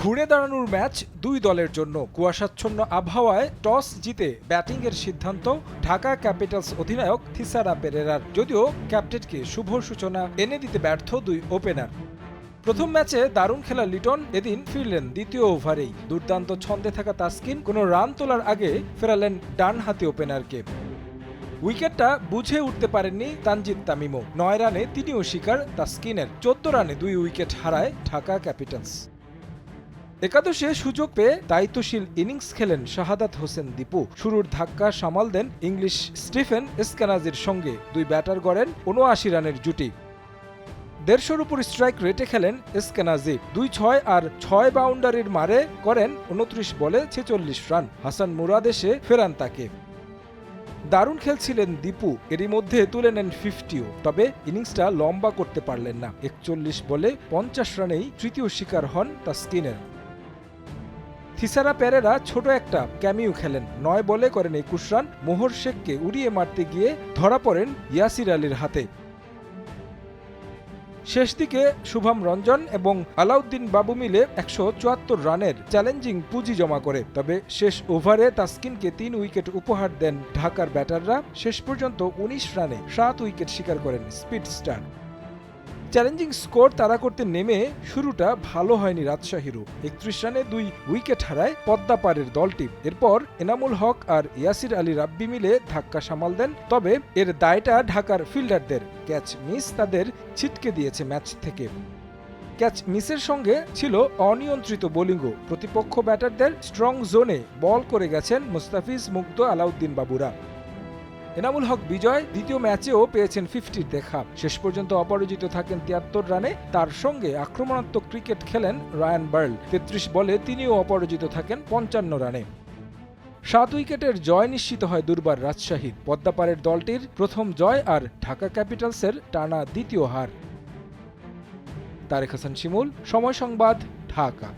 ঘুরে দাঁড়ানোর ম্যাচ দুই দলের জন্য। কুয়াশাচ্ছন্ন আবহাওয়ায় টস জিতে ব্যাটিংয়ের সিদ্ধান্ত ঢাকা ক্যাপিটালস অধিনায়ক থিসারা পেরেরার। যদিও ক্যাপ্টেনকে শুভ সূচনা এনে দিতে ব্যর্থ দুই ওপেনার। প্রথম ম্যাচে দারুণ খেলা লিটন, এদিন ফিরলেন দ্বিতীয় ওভারেই। দুর্দান্ত ছন্দে থাকা তাসকিন কোনো রান তোলার আগে ফেরালেন ডান হাতি ওপেনারকে। উইকেটটা বুঝে উঠতে পারেননি তানজিদ তামিমও। নয় রানে তিনিও শিকার তাসকিনের। চোদ্দ রানে দুই উইকেট হারায় ঢাকা ক্যাপিটালস। একাদশে সুযোগ পেয়ে দায়িত্বশীল ইনিংস খেলেন শাহাদাত হোসেন দীপু। শুরুর ধাক্কা সামাল দেন ইংলিশ স্টিফেন এসকানাজির সঙ্গে। দুই ব্যাটার গড়েন উনআশি রানের জুটি। দেড়শোর উপর স্ট্রাইক রেটে খেলেন এসকেনাজি। দুই ছয় আর ছয় বাউন্ডারির মারে করেন উনত্রিশ বলে ছেচল্লিশ রান। হাসান মুরাদ এসে ফেরান তাকে। দারুণ খেলছিলেন দীপু। এরই মধ্যে তুলে নেন ফিফটিও। তবে ইনিংসটা লম্বা করতে পারলেন না। একচল্লিশ বলে পঞ্চাশ রানেই তৃতীয় শিকার হন তাস্কিনের। থিসারা প্যারেরা ছোট একটা ক্যামিও খেলেন। নয় বলে করেন একুশ রান। মোহর শেখকে উড়িয়ে মারতে গিয়ে ধরা পড়েন ইয়াসির আলীর হাতে। শেষ দিকে শুভম রঞ্জন এবং আলাউদ্দিন বাবু মিলে একশো চুয়াত্তর রানের চ্যালেঞ্জিং পুঁজি জমা করে। তবে শেষ ওভারে তাসকিনকে তিন উইকেট উপহার দেন ঢাকার ব্যাটাররা। শেষ পর্যন্ত উনিশ রানে সাত উইকেট শিকার করেন স্পিড স্টার। চ্যালেঞ্জিং স্কোর তারা করতে নেমে শুরুটা ভালো হয়নি রাজশাহীরও। একত্রিশ রানে দুই উইকেট হারায় পদ্মাপাড়ের দলটি। এরপর এনামুল হক আর ইয়াসির আলী রাব্বি মিলে ধাক্কা সামাল দেন, তবে এর দায়টা ঢাকার ফিল্ডারদের। ক্যাচ মিস তাদের ছিটকে দিয়েছে ম্যাচ থেকে। ক্যাচ মিসের সঙ্গে ছিল অনিয়ন্ত্রিত বোলিংও। প্রতিপক্ষ ব্যাটারদের স্ট্রং জোনে বল করে গেছেন মুস্তাফিজ মুগ্ধ আলাউদ্দিন বাবুরা। এনামুল হক বিজয় দ্বিতীয় ম্যাচেও পেয়েছেন ফিফটির দেখা। শেষ পর্যন্ত অপরাজিত থাকেন তিয়াত্তর রানে। তার সঙ্গে আক্রমণাত্মক ক্রিকেট খেলেন রায়ান বার্ল। তেত্রিশ বলে তিনিও অপরাজিত থাকেন পঞ্চান্ন রানে। সাত উইকেটের জয় নিশ্চিত হয় দুর্বার রাজশাহীর। পদ্মাপাড়ের দলটির প্রথম জয় আর ঢাকা ক্যাপিটালসের টানা দ্বিতীয় হার। তারেক হাসান শিমুল, সময় সংবাদ, ঢাকা।